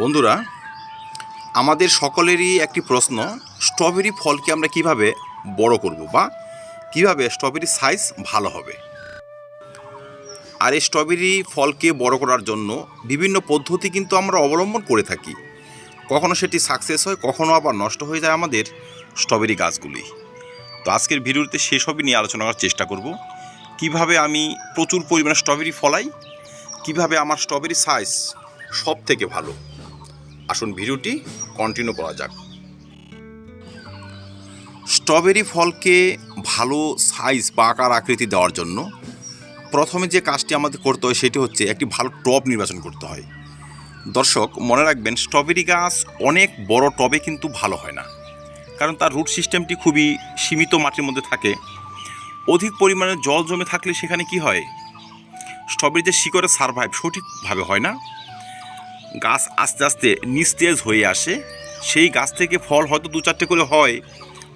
বন্ধুরা, আমাদের সকলেরই একটি প্রশ্ন, স্ট্রবেরি ফলকে আমরা কীভাবে বড় করব বা কীভাবে স্ট্রবেরি সাইজ ভালো হবে? আর এই স্ট্রবেরি ফলকে বড় করার জন্য বিভিন্ন পদ্ধতি কিন্তু আমরা অবলম্বন করে থাকি। কখনো সেটি সাকসেস হয়, কখনো আবার নষ্ট হয়ে যায় আমাদের স্ট্রবেরি গাছগুলি। তো আজকের ভিডিওতে সেসবই নিয়ে আলোচনা করার চেষ্টা করব। কীভাবে আমি প্রচুর পরিমাণে স্ট্রবেরি ফলাই? কীভাবে আমার স্ট্রবেরি সাইজ সব থেকে ভালো? আসুন ভিডিওটি কন্টিনিউ করা যাক। স্ট্রবেরি ফলকে ভালো সাইজ বা আকার আকৃতি দেওয়ার জন্য প্রথমে যে কাজটি আমাদের করতে হয় সেটি হচ্ছে একটি ভালো টব নির্বাচন করতে হয়। দর্শক, মনে রাখবেন স্ট্রবেরি গাছ অনেক বড় টবে কিন্তু ভালো হয় না। কারণ তার রুট সিস্টেমটি খুবই সীমিত মাটির মধ্যে থাকে। অধিক পরিমাণে জল জমে থাকলে সেখানে কি হয়? স্ট্রবেরি যে শিকড়ের সারভাইভ সঠিকভাবে হয় না। গাছ আস্তে আস্তে নিস্তেজ হয়ে আসে, সেই গাছ থেকে ফল হয়তো দু চারটে করে হয়,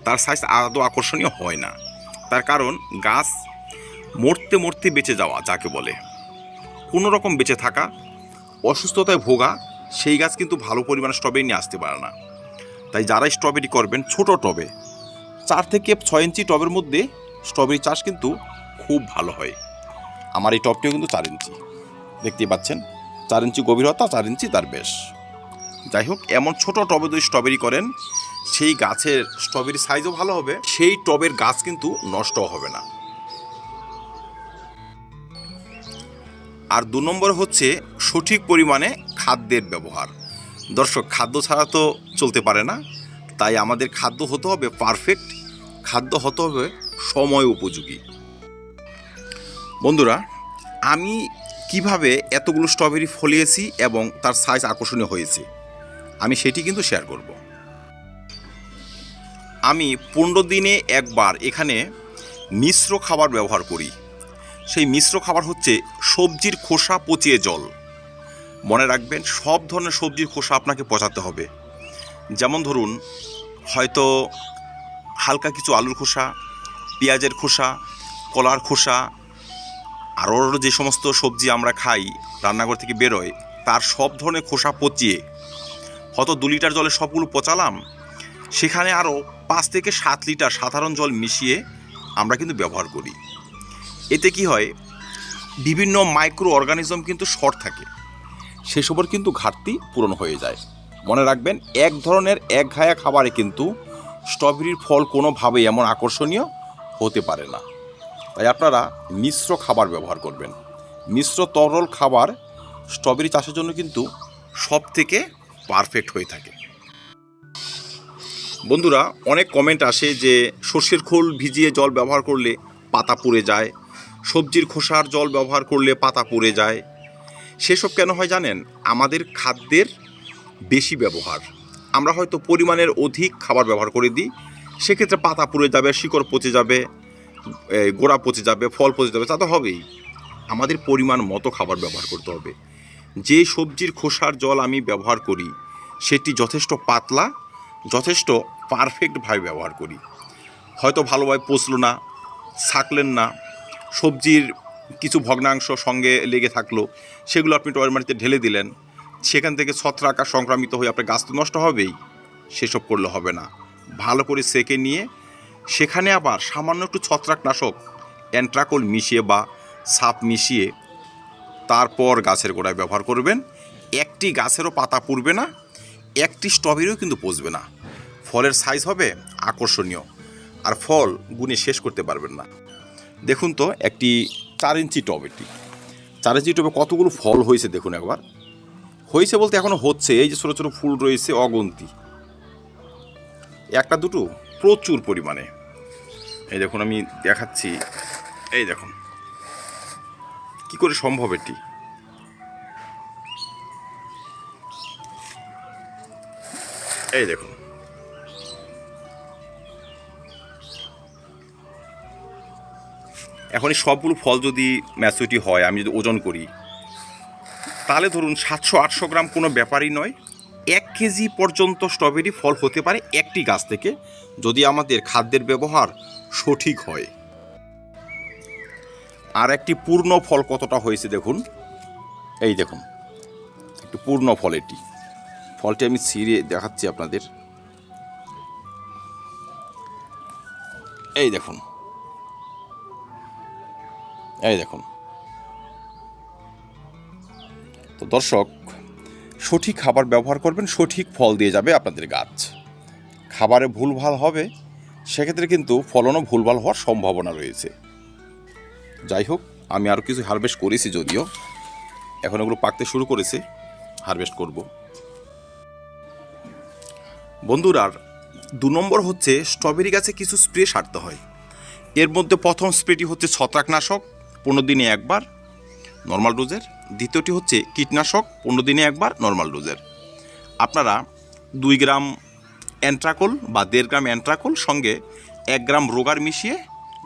তার সাইজ আদৌ আকর্ষণীয় হয় না। তার কারণ গাছ মরতে মরতে বেঁচে যাওয়া, যাকে বলে। কোনো রকম বেঁচে থাকা, অসুস্থতায় ভোগা, সেই গাছ কিন্তু ভালো পরিমাণে স্ট্রবেরি নিয়ে আসতে পারে না। তাই যারাই স্ট্রবেরি করবেন, ছোট টবে, চার থেকে ছয় ইঞ্চি টবের মধ্যে স্ট্রবেরি চাষ কিন্তু খুব ভালো হয়। আমার এই টবটিও কিন্তু চার ইঞ্চি। দেখতেই পাচ্ছেন? চার ইঞ্চি গভীরতা, চার ইঞ্চি তার বেশ। যাই হোক এমন ছোট টবে যদি স্ট্রবেরি করেন, সেই গাছের স্ট্রবেরি সাইজও ভালো হবে, সেই টবের গাছ কিন্তু নষ্টও হবে না। আর দু নম্বর হচ্ছে সঠিক পরিমাণে খাদ্যের ব্যবহার। দর্শক, খাদ্য ছাড়া তো চলতে পারে না। তাই আমাদের খাদ্য হতে হবে পারফেক্ট খাদ্য হতে হবে সময় উপযোগী। বন্ধুরা, আমি কীভাবে এতগুলো স্ট্রবেরি ফলিয়েছি এবং তার সাইজ আকর্ষণীয় হয়েছে? আমি সেটি কিন্তু শেয়ার করব। আমি পনেরো দিনে একবার এখানে মিশ্র খাবার ব্যবহার করি। সেই মিশ্র খাবার হচ্ছে সবজির খোসা পচিয়ে জল। মনে রাখবেন, সব ধরনের সবজির খোসা আপনাকে পচাতে হবে। যেমন ধরুন, হয়তো হালকা কিছু আলুর খোসা, পেঁয়াজের খোসা, কলার খোসা আরও যে সমস্ত সবজি আমরা খাই, রান্নাঘর থেকে বেরোয়, তার সব ধরনের খোসা পচিয়ে, হয়তো দু লিটার জলে সবগুলো পচালাম, সেখানে আরও পাঁচ থেকে সাত লিটার সাধারণ জল মিশিয়ে আমরা কিন্তু ব্যবহার করি। এতে কি হয়, বিভিন্ন মাইক্রো অর্গানিজম কিন্তু শর্ট থাকে। সেসবের কিন্তু ঘাটতি পূরণ হয়ে যায়। মনে রাখবেন, এক ধরনের এক ঘায়া খাবারে কিন্তু স্ট্রবেরির ফল কোনোভাবেই এমন আকর্ষণীয় হতে পারে না। তাই আপনারা মিশ্র খাবার ব্যবহার করবেন। মিশ্র তরল খাবার স্ট্রবেরি চাষের জন্য কিন্তু সব থেকে পারফেক্ট হয়ে থাকে। বন্ধুরা, অনেক কমেন্ট আসে যে সর্ষের খোল ভিজিয়ে জল ব্যবহার করলে পাতা পুড়ে যায়, সবজির খোসার জল ব্যবহার করলে পাতা পুড়ে যায়। সেসব কেন হয় জানেন? আমাদের খাদ্যের বেশি ব্যবহার। আমরা হয়তো পরিমাণের অধিক খাবার ব্যবহার করে দিই, সেক্ষেত্রে পাতা পুড়ে যাবে, শিকড় পচে যাবে গোড়া পচে যাবে, ফল পচে যাবে, তা তো হবেই। আমাদের পরিমাণ মতো খাবার ব্যবহার করতে হবে। যে সবজির খোসার জল আমি ব্যবহার করি, সেটি যথেষ্ট পাতলা, যথেষ্ট পারফেক্টভাবে ব্যবহার করি। হয়তো ভালোভাবে পচলো না, ছাকলেন না, সবজির কিছু ভগ্নাংশ সঙ্গে লেগে থাকল, সেগুলো আপনি টয়ের মাটিতে ঢেলে দিলেন, সেখান থেকে ছত্রাক সংক্রামিত হয়ে আপনার গাছ তো নষ্ট হবেই, সেসব করলে হবে না। ভালো করে সেকে নিয়ে সেখানে আবার সামান্য একটু ছত্রাকনাশক অ্যান্ট্রাকোল মিশিয়ে বা সাপ মিশিয়ে তারপর গাছের গোড়ায় ব্যবহার করবেন। একটি গাছেরও পাতা পুড়বে না, একটি স্ট্রবেরিও কিন্তু পচবে না। ফলের সাইজ হবে আকর্ষণীয়, আর ফল গুনে শেষ করতে পারবেন না। দেখুন তো, একটি চার ইঞ্চি টব এটি। চার ইঞ্চি টবে কতগুলো ফল হয়েছে দেখুন একবার। হয়েছে বলতে এখনও হচ্ছে, এই যে ছোটো ছোটো ফুল রয়েছে, অগন্তি। একটা, দুটো প্রচুর পরিমাণে। এই দেখুন, আমি দেখাচ্ছি। এই দেখুন। কি করে সম্ভব এটি? এই দেখুন। এখন এই সবগুলো ফল যদি ম্যাচুরিটি হয়, আমি যদি ওজন করি, তাহলে ধরুন সাতশো আটশো গ্রাম কোনো ব্যাপারই নয়। এক কেজি পর্যন্ত স্ট্রবেরি ফল হতে পারে একটি গাছ থেকে যদি আমাদের খাদ্যের ব্যবহার সঠিক হয়। আর একটি পূর্ণ ফল কতটা হয়েছে দেখুন। এই দেখুন, একটি পূর্ণ ফল এটি। ফলটি আমি ছিঁড়ে দেখাচ্ছি আপনাদের। এই দেখুন। এই দেখুন। তো দর্শক সঠিক খাবার ব্যবহার করবেন, সঠিক ফল দিয়ে যাবে আপনাদের গাছ। খাবারে ভুলভাল হবে, সেক্ষেত্রে কিন্তু ফলনও ভুলভাল হওয়ার সম্ভাবনা রয়েছে। যাই হোক, আমি আরও কিছু হারভেস্ট করেছি যদিও, এখন ওগুলো পাকতে শুরু করেছে হারভেস্ট করব। বন্ধুরার দু নম্বর হচ্ছে স্ট্রবেরি গাছে কিছু স্প্রে সারতে হয়। এর মধ্যে প্রথম স্প্রেটি হচ্ছে ছত্রাকনাশক, পনেরো দিনে একবার নর্মাল ডোজের দ্বিতীয়টি হচ্ছে কীটনাশক, পনেরো দিনে একবার নর্মাল ডোজের আপনারা দুই গ্রাম অ্যান্ট্রাকোল বা দেড় গ্রাম অ্যান্ট্রাকোল সঙ্গে এক গ্রাম রোগার মিশিয়ে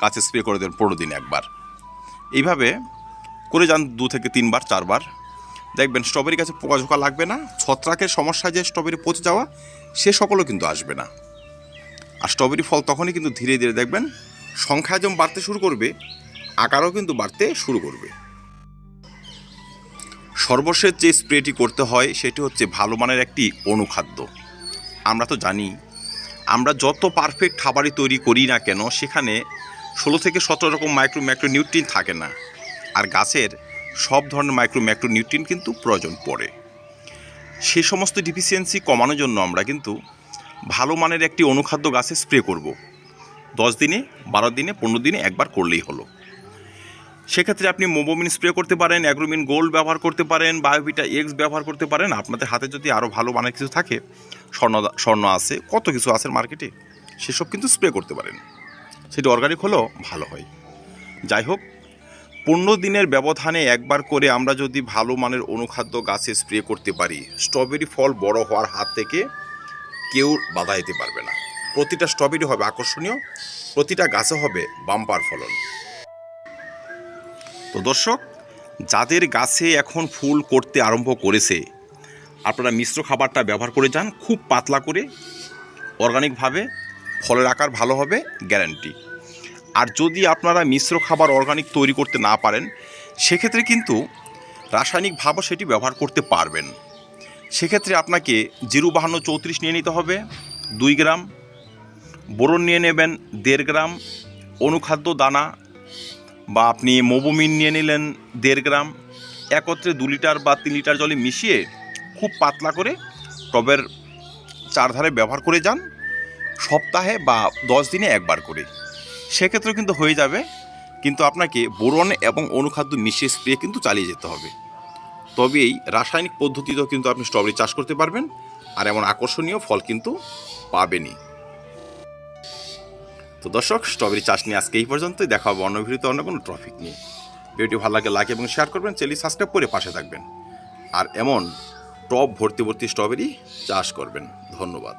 গাছে স্প্রে করে দেন পনেরো দিনে একবার। এইভাবে করে যান দু থেকে তিনবার, চারবার। দেখবেন স্ট্রবেরি গাছে পোকাঝোকা লাগবে না, ছত্রাকের সমস্যা যে স্ট্রবেরি পচে যাওয়া, সে সকলও কিন্তু আসবে না। আর স্ট্রবেরি ফল তখনই কিন্তু ধীরে ধীরে দেখবেন সংখ্যা যেমন বাড়তে শুরু করবে, আকারও কিন্তু বাড়তে শুরু করবে। সর্বশেষ যে স্প্রেটি করতে হয়, সেটি হচ্ছে ভালো মানের একটি অনুখাদ্য। আমরা তো জানি, আমরা যত পারফেক্ট খাবারই তৈরি করি না কেন, সেখানে ষোলো থেকে সতেরো রকম মাইক্রো ম্যাক্রো নিউট্রিন থাকে না। আর গাছের সব ধরনের মাইক্রো ম্যাক্রো নিউট্রিন কিন্তু প্রয়োজন পড়ে। সেই সমস্ত ডিফিসিয়েন্সি কমানোর জন্য আমরা কিন্তু ভালো মানের একটি অনুখাদ্য গাছে স্প্রে করব। দশ দিনে, বারো দিনে, পনেরো দিনে একবার করলেই হলো। সেক্ষেত্রে আপনি মোবোমিন স্প্রে করতে পারেন, অ্যাগ্রোমিন গোল্ড ব্যবহার করতে পারেন, বায়োভিটা এক্স ব্যবহার করতে পারেন। আপনাদের হাতে যদি আরও ভালো মানের কিছু থাকে, স্বর্ণ স্বর্ণ আছে, কত কিছু আছে মার্কেটে সেসব কিন্তু স্প্রে করতে পারেন। সেটি অর্গানিক হলেও ভালো হয়। যাই হোক, পনেরো দিনের ব্যবধানে একবার করে আমরা যদি ভালো মানের অনুখাদ্য গাছে স্প্রে করতে পারি স্ট্রবেরি ফল বড় হওয়ার হাত থেকে কেউ বাধা দিতে পারবে না। প্রতিটা স্ট্রবেরি হবে আকর্ষণীয়, প্রতিটা গাছে হবে বাম্পার ফলন। তো দর্শক, যাদের গাছে এখন ফুল করতে আরম্ভ করেছে, আপনারা মিশ্র খাবারটা ব্যবহার করে যান, খুব পাতলা করে অর্গানিকভাবে ফলের আকার ভালো হবে গ্যারান্টি আর যদি আপনারা মিশ্র খাবার অর্গানিক তৈরি করতে না পারেন, সেক্ষেত্রে কিন্তু রাসায়নিকভাবে সেটি ব্যবহার করতে পারবেন। সেক্ষেত্রে আপনাকে জিরো বাহান্ন চৌত্রিশ নিয়ে নিতে হবে, দুই গ্রাম, বোরন নিয়ে নেবেন দেড় গ্রাম, অনুখাদ্য দানা বা আপনি মোবোমিন নিয়ে নিলেন দেড় গ্রাম, একত্রে দু লিটার বা তিন লিটার জলে মিশিয়ে খুব পাতলা করে টবের চারধারে ব্যবহার করে যান, সপ্তাহে বা দশ দিনে একবার করে। সেক্ষেত্রে কিন্তু হয়ে যাবে, কিন্তু আপনাকে বোরন এবং অনুখাদ্য মিশিয়ে স্প্রে কিন্তু চালিয়ে যেতে হবে। তবেই রাসায়নিক পদ্ধতিতেও কিন্তু আপনি স্ট্রবেরি চাষ করতে পারবেন, আর এমন আকর্ষণীয় ফল কিন্তু পাবেনই। তো দর্শক স্ট্রবেরি চাষ নিয়ে আজকে এই পর্যন্তই। দেখা হবে অন্য ভিডিওতে অন্য কোনো ট্রফিক নিয়ে। ভিডিওটি ভালো লাগে লাইক এবং শেয়ার করবেন চ্যানেল সাবস্ক্রাইব করে পাশে থাকবেন। আর এমন টপ ভর্তি ভর্তি স্ট্রবেরি চাষ করবেন। ধন্যবাদ।